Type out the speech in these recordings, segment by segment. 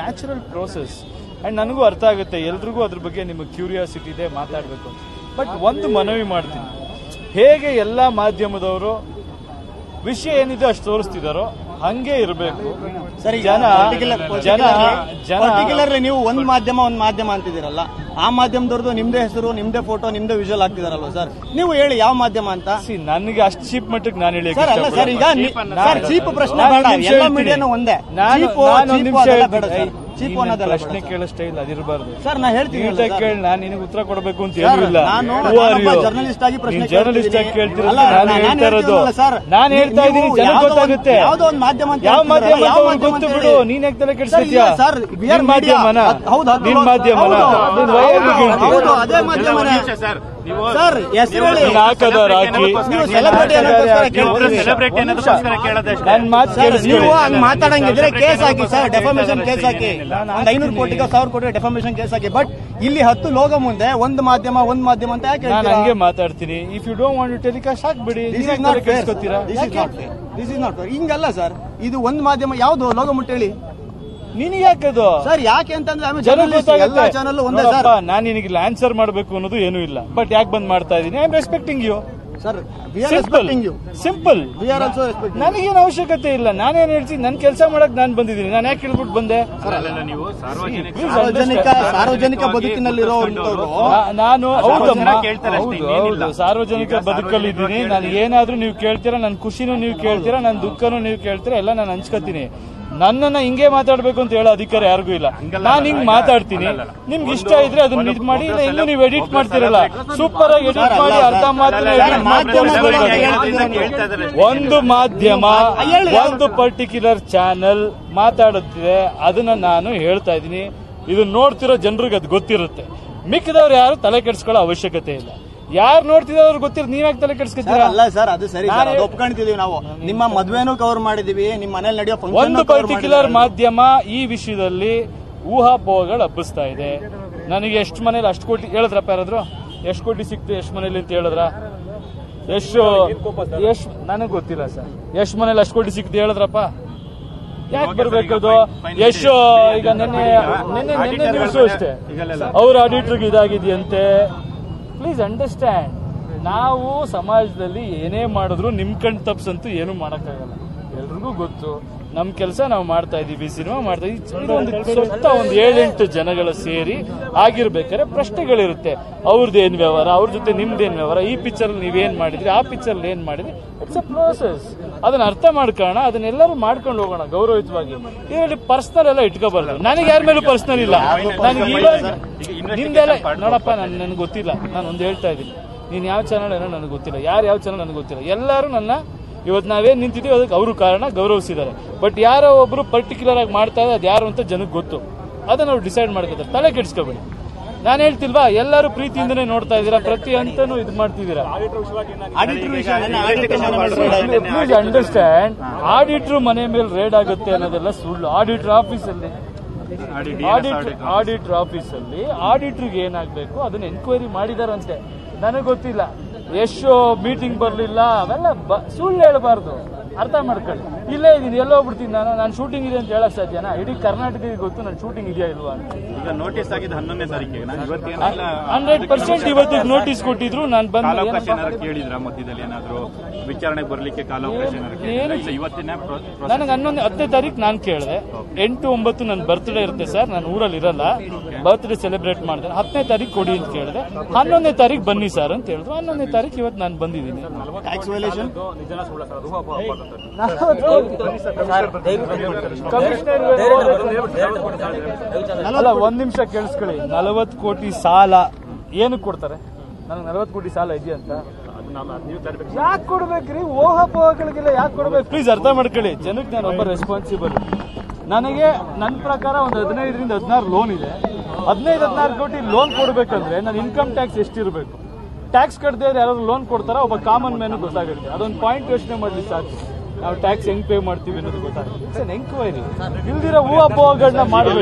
Natural process and ನನಗೂ ಅರ್ಥ ಆಗುತ್ತೆ ಎಲ್ರಿಗೂ ಅದ್ರ ಬಗ್ಗೆ ನಿಮಗೆ ಕ್ಯೂರಿಯಾಸಿಟಿ ಇದೆ ಮಾತಾಡಬೇಕು ಬಟ್ ಒಂದು ಮನವಿ ಮಾಡ್ತೀನಿ. ಹೇಗೆ ಎಲ್ಲ ಮಾಧ್ಯಮದವರು ವಿಷಯ ಏನಿದೆ ಅಷ್ಟು ತೋರಿಸ್ತಿದಾರೋ ಹಂಗೆ ಇರಬೇಕು. ಸರಿ ಜನ ಜನ ಜನ ನೀವು ಒಂದು ಮಾಧ್ಯಮ ಒಂದು ಮಾಧ್ಯಮ ಅಂತಿದ್ದೀರಲ್ಲ. ಆ ಮಾಧ್ಯಮದವ್ರದ್ದು ನಿಮ್ದೇ ಹೆಸರು ನಿಮ್ದೇ ಫೋಟೋ ನಿಮ್ದೇ ವಿಜುವಲ್ ಹಾಕ್ತಿದಾರಲ್ವ ಸರ್ ನೀವು ಹೇಳಿ ಯಾವ ಮಾಧ್ಯಮ ಅಂತ. ನನಗೆ ಅಷ್ಟು ಚೀಪ್ ಮಟ್ಟಕ್ಕೆ ನಾನು ಹೇಳಿ ಸರ್ ಅಲ್ಲ ಸರ್ ಈಗ ಸರ್ ಚೀಪ್ ಪ್ರಶ್ನೆ ಬೇಡ ಒಂದ್ ಎಲ್ಲ. ಮೀಡಿಯಾನು ಒಂದೇ. ನಾನು ಚೀಪು ಬೇಡ. ಸರ್ ಚೀಪು ಪ್ರಶ್ನೆ ಬೇಡ ಕೇಳೋ ಸ್ಟೈಲ್ ಅದಿರಬಾರ್ದು ಸರ್ ನಾ ಹೇಳ್ತೀನಿ ಕೇಳಿ ನಾನು ನಿನಗೆ ಉತ್ತರ ಕೊಡಬೇಕು ಅಂತ ಹೇಳಿಲ್ಲ ನಾನು journalist ಆಗಿ ಪ್ರಶ್ನೆ ಜರ್ನಲಿಸ್ಟ್ ಆಗಿ ಕೇಳ್ತಿರಲ್ಲ ನಾನು ಹೇಳ್ತಾ ಇರೋದು. ನಾನು ಹೇಳ್ತಾ ಇದ್ದೀನಿ ಜನ ಗೊತ್ತಾಗುತ್ತೆ. ಯಾವುದೋ ಒಂದು ಮಾಧ್ಯಮ ಅಂತ ಯಾವ ಮಾಧ್ಯಮ ಯಾವ ಅವ್ರಿಗೆ ಗೊತ್ತು ಮಾಧ್ಯಮ ಬಿಡು. ನೀನ್ ಯಾಕೆ ತಲೆ ಇಲ್ಲ ಸರ್, ನಿನ್ ಮಾಧ್ಯಮನ. ಹೌದು, ನಿನ್ ಮಾಧ್ಯಮನ. ಹೌದು, ಅದೇ ಮಾಧ್ಯಮನೇ ಸರ್ ಹೆಸರು ಹೇಳಿ ನೀವು celebrity ಅನ್ನೋದಕ್ಕೋಸ್ಕರ ಕೇಳ್ತೀರಿ. ಸೆಲೆಬ್ರಿಟಿ ಅನ್ನೋದಕ್ಕೋಸ್ಕರ ಕೇಳೋದಷ್ಟೇ. ನನ್ ಮಾತು ಸರ್ ನೀವು ಕೇಳಿಸ್ಕೊಳ್ಳಿ ಹಂಗ್ ಮಾತಾಡಂಗಿದ್ರೆ ಕೇಸ್ ಹಾಕಿ ಸರ್ ಡೆಫಾಮೇಶನ್ ಕೇಸ್ ಹಾಕಿ. ಒಂದ್ ಐನೂರು ಕೋಟಿಗೆ ಸಾವಿರ ಕೋಟಿ ಡೆಫಾಮೇಶನ್ ಕೇಸ್ ಹಾಕಿ. ಬಟ್ ಇಲ್ಲಿ ಹತ್ತು ಲೋಗ ಮುಂದೆ ಒಂದು ಮಾಧ್ಯಮ ಒಂದು ಮಾಧ್ಯಮ ಅಂತ ಯಾಕೆ ನಾನು ಹಂಗೆ ಮಾತಾಡ್ತೀನಿ. If you don't want to telecast ಹಾಕ್ಬಿಡಿ this is not fair this is not this is not ಹಿಂಗಲ್ಲ sir ಇದು ಒಂದು ಮಾಧ್ಯಮ ಯಾವ್ದು ಲೋಗ ಮುಟ್ಟ ಹೇಳಿ ನಿನಗೆ ಯಾಕದು ಸರ್ ಯಾಕೆ ಅಂತಂದ್ರೆ ಆಮೇಲೆ ಜನ journalist. ಎಲ್ಲ ಚಾನಲ್ ಒಂದೇ ಸರ್. ನಾನು ನಿನಗೆ ಆನ್ಸರ್ ಮಾಡಬೇಕು ಅನ್ನೋದು ಏನೂ ಇಲ್ಲ. ಬಟ್ ಯಾಕೆ ಬಂದ್ ಮಾಡ್ತಾ ಇದೀನಿ? I am respecting you sir we are simple respecting you simple we are also respecting ನನಗೇನು ಅವಶ್ಯಕತೆ ಇಲ್ಲ. ನಾನೇನ್ ಹೇಳ್ತೀನಿ ನನ್ನ ಕೆಲಸ ಮಾಡಕ್ ನಾನು ಬಂದಿದ್ದೀನಿ. ನಾನು ಯಾಕೆ ಹೇಳ್ಬಿಟ್ಟು ಬಂದೆ? ಅಲ್ಲೆಲ್ಲ ನೀವು ಸಾರ್ವಜನಿಕ Please ಸಾರ್ವಜನಿಕ understand. ಸಾರ್ವಜನಿಕ ಬದುಕಿನಲ್ಲಿರೋಂಥವ್ರು ನಾ- ನಾನು ಹೌದಮ್ಮ ಜನ ಕೇಳ್ತಾರೆ ಅಷ್ಟೇ, ಹೌದು ಇನ್ನೇನಿಲ್ಲ. ಹೌದು. ಸಾರ್ವಜನಿಕ ಈಗ ಬದುಕಲ್ಲಿದ್ದೀನಿ. ನಾನು ಏನಾದ್ರೂ ನೀವು ಕೇಳ್ತೀರಾ ನನ್ನ ಖುಷಿನೂ ನೀವು ಕೇಳ್ತೀರಾ ನನ್ನ ದುಃಖನೂ ನೀವು ಕೇಳ್ತೀರಾ ಎಲ್ಲ ನಾನು ಹಂಚ್ಕೋತೀನಿ. ನನ್ನನ್ನ ಹಿಂಗೆ ಮಾತಾಡ್ಬೇಕು ಅಂತ ಹೇಳೋ ಅಧಿಕಾರ ಯಾರಿಗೂ ಇಲ್ಲ. ನಾನು ಹಿಂಗ್ ಮಾತಾಡ್ತೀನಿ. ನಿಮ್ಗೆ ಇಷ್ಟ ಇದ್ರೆ ಅದನ್ನ ಇದು ಮಾಡಿ ಇಲ್ಲ ಇನ್ನು ನೀವು ಎಡಿಟ್ ಮಾಡ್ತಿರಲ್ಲ. ಸೂಪರ್ ಆಗಿ ಎಡಿಟ್ ಮಾಡಿ ಅರ್ಧ ಮಾತ್ರ ಒಂದು ಮಾಧ್ಯಮ ಒಂದು ಪರ್ಟಿಕ್ಯುಲರ್ ಚಾನೆಲ್ ಮಾತಾಡುತ್ತಿದೆ. ಅದನ್ನ ನಾನು ಹೇಳ್ತಾ ಇದ್ದೀನಿ. ಇದನ್ನ ನೋಡ್ತಿರೋ ಜನರಿಗೆ ಅದು ಗೊತ್ತಿರುತ್ತೆ. ಮಿಕ್ಕಿದವ್ರು ಯಾರು ತಲೆ ಕೆಡಿಸ್ಕೊಳ್ಳೋ ಅವಶ್ಯಕತೆ ಇಲ್ಲ. ಯಾರು ನೋಡ್ತಿದ್ರು ಗೊತ್ತಿರೋ ನೀವ್ಯಾಕೆ ತಲೆ ಕೆಡಿಸ್ಕೊತೀರ? ಅಲ್ಲ ಸರ್ ಅದು ಸರಿ ಸರ್ ಅದು ನಾವು. ನಿಮ್ಮ ಮದ್ವೆನೂ ಕವರ್ ಮಾಡಿದೀವಿ ನಿಮ್ಮ ಮನೇಲಿ ನಡೆಯೋ ಫಂಕ್ಷನ್ ಒಂದು ಪರ್ಟಿಕ್ಯುಲರ್ ಮಾಧ್ಯಮ ಈ ವಿಷಯದಲ್ಲಿ ಊಹಾಪೋಹಗಳು ಹಬ್ಬಿಸ್ತಾ ಇದೆ. ನನಗೆ ಎಷ್ಟು ಮನೇಲಿ ಅಷ್ಟು ಕೋಟಿ ಹೇಳಿದ್ರಪ್ಪ ಯಾರಾದ್ರು? ಎಷ್ಟು ಕೋಟಿ ಸಿಕ್ತು ಎಷ್ಟು ಮನೇಲಿ ಅಂತ ಹೇಳಿದ್ರ? ಎಷ್ಟು ಎಷ್ಟು ನನಗೆ ಗೊತ್ತಿಲ್ಲ ಸರ್. ಎಷ್ಟು ಮನೇಲಿ ಅಷ್ಟು ಕೋಟಿ ಸಿಕ್ತು ಹೇಳಿದ್ರಪ್ಪ? ಯಾಕೆ ಅದು ಎಷ್ಟು ಈಗ ನಿನ್ನೆ ನಿನ್ನೆ ನಿನ್ನೆ ದಿವಸ ಅಷ್ಟೇ. ಅವ್ರ ಆಡಿಟರ್ಗೆ ಇದಾಗಿದೆಯಂತೆ. Please understand. ನಾವು ಸಮಾಜದಲ್ಲಿ ಏನೇ ಮಾಡಿದ್ರು ನಿಮ್ ಕಣ್ ತಪ್ಸಂತೂ ಏನು ಮಾಡಕ್ಕಾಗಲ್ಲ. ಎಲ್ರಿಗೂ ಗೊತ್ತು. ನಮ್ ಕೆಲಸ ನಾವು ಮಾಡ್ತಾ ಇದೀವಿ ಸಿನಿಮಾ ಮಾಡ್ತಾ ಇದೀವಿ ಇದು ಒಂದು ಸ್ವಂತ ಒಂದು ಏಳೆಂಟು ಜನಗಳು ಸೇರಿ ಆಗಿರ್ಬೇಕಾದ್ರೆ ಪ್ರಶ್ನೆಗಳಿರುತ್ತೆ. ಅವ್ರದ್ದೇನ್ ವ್ಯವಹಾರ ಅವ್ರ ಜೊತೆ ನಿಮ್ದೇನ್ ವ್ಯವಹಾರ ಈ ಪಿಕ್ಚರ್ ನೀವೇನ್ ಮಾಡಿದ್ರಿ ಆ ಪಿಕ್ಚರ್ ಏನ್ ಮಾಡಿದ್ರಿ ಇಟ್ಸ್ ಅ ಪ್ರೋಸೆಸ್ ಅದನ್ನ ಅರ್ಥ ಮಾಡ್ಕೋಣ ಅದನ್ನೆಲ್ಲರೂ ಮಾಡ್ಕೊಂಡು ಹೋಗೋಣ ಗೌರವಯುತವಾಗಿ. ಇದರಲ್ಲಿ ಪರ್ಸನಲ್ ಎಲ್ಲ ಇಟ್ಕೋಬಾರ್ದು. ನನಗೆ ಯಾರ ಮೇಲೂ ಪರ್ಸನಲ್ ಇಲ್ಲ. ನನಗೆ ಇವಾಗ ನಿಮ್ದೆಲ್ಲ ನೋಡಪ್ಪ. ನಾನು ನನಗೆ ಗೊತ್ತಿಲ್ಲ. ನಾನು ಒಂದು ಹೇಳ್ತಾ ಇದ್ದೀನಿ. ನೀನು ಯಾವ ಚಾನಲ್ ಏನೋ ನನಗೆ ಗೊತ್ತಿಲ್ಲ. ಯಾರು ಯಾವ ಚಾನಲ್ ನನಗೆ ಗೊತ್ತಿಲ್ಲ. ಎಲ್ಲರೂ ನನ್ನ ಇವತ್ತು ನಾವೇನು ನಿಂತಿದ್ದೀವಿ ಅದಕ್ಕೆ ಅವರು ಕಾರಣ ಗೌರವಿಸಿದ್ದಾರೆ. ಬಟ್ ಯಾರೋ ಒಬ್ರು ಪರ್ಟಿಕ್ಯುಲರ್ ಆಗಿ ಮಾಡ್ತಾ ಇದ್ದಾರೆ ಅದು ಯಾರು ಅಂತ ಜನಕ್ಕೆ ಗೊತ್ತು. ಅದನ್ನ ಅವ್ರು ಡಿಸೈಡ್ ಮಾಡ್ಕೋತಾರೆ. ತಲೆ ಕೆಡಿಸ್ಕೋಬೇಡಿ. ನಾನು ಹೇಳ್ತಿಲ್ವಾ ಎಲ್ಲರೂ ಪ್ರೀತಿಯಿಂದನೇ ನೋಡ್ತಾ ಇದ್ದೀರಾ ಪ್ರತಿ ಹಂತನೂ ಇದು ಮಾಡ್ತಿದ್ದೀರಾ? ಆಡಿಟರ್. ಪ್ಲೀಸ್ ಅಂಡರ್ಸ್ಟ್ಯಾಂಡ್ ಆಡಿಟ್ರು ಮನೆ ಮೇಲೆ ರೇಡ್ ಆಗುತ್ತೆ ಅನ್ನೋದೆಲ್ಲ ಸುಳ್ಳು. ಆಡಿಟರ್ ಆಫೀಸಲ್ಲಿ ಆಡಿಟ್ ಆಡಿಟರ್ ಆಫೀಸಲ್ಲಿ ಆಡಿಟ್ರಿಗೆ ಏನಾಗಬೇಕು ಅದನ್ನ ಎನ್ಕ್ವೈರಿ ಮಾಡಿದಾರಂತೆ. ನನಗೆ ಗೊತ್ತಿಲ್ಲ. ಎಷ್ಟು ಮೀಟಿಂಗ್ ಬರಲಿಲ್ಲ ಅವೆಲ್ಲ ಬ- ಸುಳ್ಳು ಹೇಳಬಾರ್ದು. ಅರ್ಥ ಮಾಡ್ಕೊಳ್ಳಿ. ಇಲ್ಲೇ ಇದೀನಿ ಎಲ್ಲೋ ಹೋಗ್ಬಿಡ್ತೀನಿ ನಾನು? ನಾನು ಶೂಟಿಂಗ್ ಇದೆ ಅಂತ ಹೇಳಕ್ ಸಾಧ್ಯನಾ ಇಡೀ ಕರ್ನಾಟಕಕ್ಕೆ ಗೊತ್ತು ನಾನು ಶೂಟಿಂಗ್ ಇದೆಯಾ ಇಲ್ವಾ ಅಂತ. ಈಗ ನೋಟಿಸ್ ಆಗಿದೆ ಹನ್ನೊಂದನೇ ತಾರೀಕಿಗೆ. ಹಂಡ್ರೆಡ್ ಪರ್ಸೆಂಟ್ ಇವತ್ತಿಗೆ ನೋಟಿಸ್ ಕೊಟ್ಟಿದ್ರು ನಾನು ಬಂದು ಕೇಳಿದ್ರ ಮಧ್ಯದಲ್ಲಿ ಏನಾದ್ರು? ವಿಚಾರಣೆಗೆ ಬರ್ಲಿಕ್ಕೆ ಕಾಲ ಏನಾದ್ರು ಏನು- ಇವತ್ತಿನ ನನಗೆ ಹನ್ನೊಂದು ಹತ್ತನೇ ತಾರೀಕು ನಾನು ಕೇಳಿದೆ. ಎಂಟು ಒಂಬತ್ತು ನನ್ನ ಬರ್ತ್ಡೇ ಇರುತ್ತೆ ಸರ್ ನಾನು ಊರಲ್ಲಿ ಇರಲ್ಲ ಬರ್ತ್ಡೇ ಸೆಲೆಬ್ರೇಟ್ ಮಾಡ್ತೇನೆ ಹತ್ತನೇ ತಾರೀಕು ಕೊಡಿ ಅಂತ ಕೇಳಿದೆ. ಹನ್ನೊಂದನೇ ತಾರೀಕು ಬನ್ನಿ ಸರ್ ಅಂತ ಹೇಳಿದ್ರು. ಹನ್ನೊಂದನೇ ತಾರೀಕು ಇವತ್ತು ನಾನು ಬಂದಿದ್ದೀನಿ. ಅಲ್ಲ ಒಂದ್ ನಿಮಿಷ ಕೇಳಿಸ್ಕೊಳ್ಳಿ. ನಲವತ್ತು ಕೋಟಿ ಸಾಲ ಏನಕ್ಕೆ ಕೊಡ್ತಾರೆ? ನನಗೆ ನಲವತ್ತು ಕೋಟಿ ಸಾಲ ಇದೆಯಂತ ಯಾಕೆ ಕೊಡ್ಬೇಕ್ರಿ? ಊಹಾಪೋಹಗಳಿಗೆಲ್ಲ ಯಾಕೆ ಕೊಡ್ಬೇಕು? ಪ್ಲೀಸ್ ಅರ್ಥ ಮಾಡ್ಕೊಳ್ಳಿ. ಜನಕ್ಕೆ ನಾನು ಒಬ್ಬ ರೆಸ್ಪಾನ್ಸಿಬಲ್ ನನಗೆ ನನ್ನ ಪ್ರಕಾರ ಒಂದು ಹದಿನೈದರಿಂದ ಹದಿನಾರು ಲೋನ್ ಇದೆ. ಹದಿನೈದು, ಹದಿನಾರು ಕೋಟಿ ಲೋನ್ ಕೊಡಬೇಕಂದ್ರೆ ನನ್ನ ಇನ್ಕಮ್ ಟ್ಯಾಕ್ಸ್ ಎಷ್ಟಿರಬೇಕು? ಟ್ಯಾಕ್ಸ್ ಕಟ್ಟದೆ ಯಾರಾದ್ರು ಲೋನ್ ಕೊಡ್ತಾರ? ಒಬ್ಬ ಕಾಮನ್ ಮ್ಯಾನ್ ಗೊತ್ತಾಗುತ್ತೆ. ಅದೊಂದು ಪಾಯಿಂಟ್ ಯೋಚನೆ ಮಾಡಲಿ ಸಾಕು ನಾವು ಟ್ಯಾಕ್ಸ್ ಹೆಂಗ್ ಪೇ ಮಾಡ್ತೀವಿ ಅನ್ನೋದು ಗೊತ್ತಾಗುತ್ತೆ ಇಟ್ಸ್ ಅನ್ ಎಂಕ್ವೈರಿ ಇಲ್ದಿರೋ ಊಹಾಪೋಹಗಳನ್ನ ಮಾಡಬೇಕು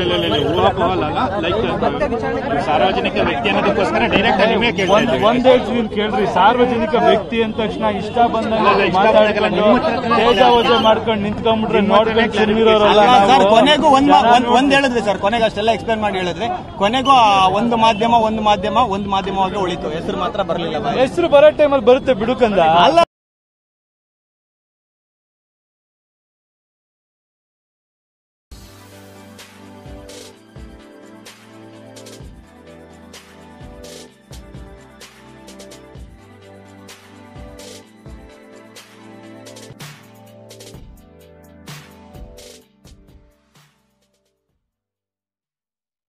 ಲೈಕ್ ಸಾರ್ವಜನಿಕ ವ್ಯಕ್ತಿ ಅನ್ನೋದಕ್ಕೋಸ್ಕರ ಡೈರೆಕ್ಟ್ ನಿಮಗೆ ಒಂದ್. ಕೇಳ್ರಿ ಸಾರ್ವಜನಿಕ ವ್ಯಕ್ತಿ ಅಂದ ತಕ್ಷಣ ಇಷ್ಟ ಬಂದಂಗೆ ಮಾತಾಡ್ಕೊಂಡು ಬಂದಂಗೆ ನಿಮ್ಮ ಹತ್ರ ತಾನೇ ತೇಜ ಓಜೆ ಮಾಡ್ಕೊಂಡು ನಿಂತ್ಕೊಂಡ್ಬಿಟ್ರೆ ನೋಡ್ಬೇಕು ಸುಮ್ಮನಿರೋರಲ್ಲ ಸರ್ ಕೊನೆಗೂ ಒಂದ್ ಒಂದ್- ಹೇಳಿದ್ರಿ ಸರ್ ಕೊನೆಗೆ ಅಷ್ಟೆಲ್ಲ ಎಕ್ಸ್ಪ್ಲೇನ್ ಮಾಡಿ ಹೇಳಿದ್ರೆ. ಕೊನೆಗೂ ಆ ಒಂದು ಮಾಧ್ಯಮ ಒಂದು ಮಾಧ್ಯಮ ಒಂದು ಮಾಧ್ಯಮವಾಗಿ ಉಳಿತು. ಹೆಸರು ಮಾತ್ರ ಬರಲಿಲ್ಲ ಹೆಸರು ಬರೋ ಟೈಮಲ್ಲಿ ಬರುತ್ತೆ ಬಿಡುಕಂದ ಅಲ್ಲ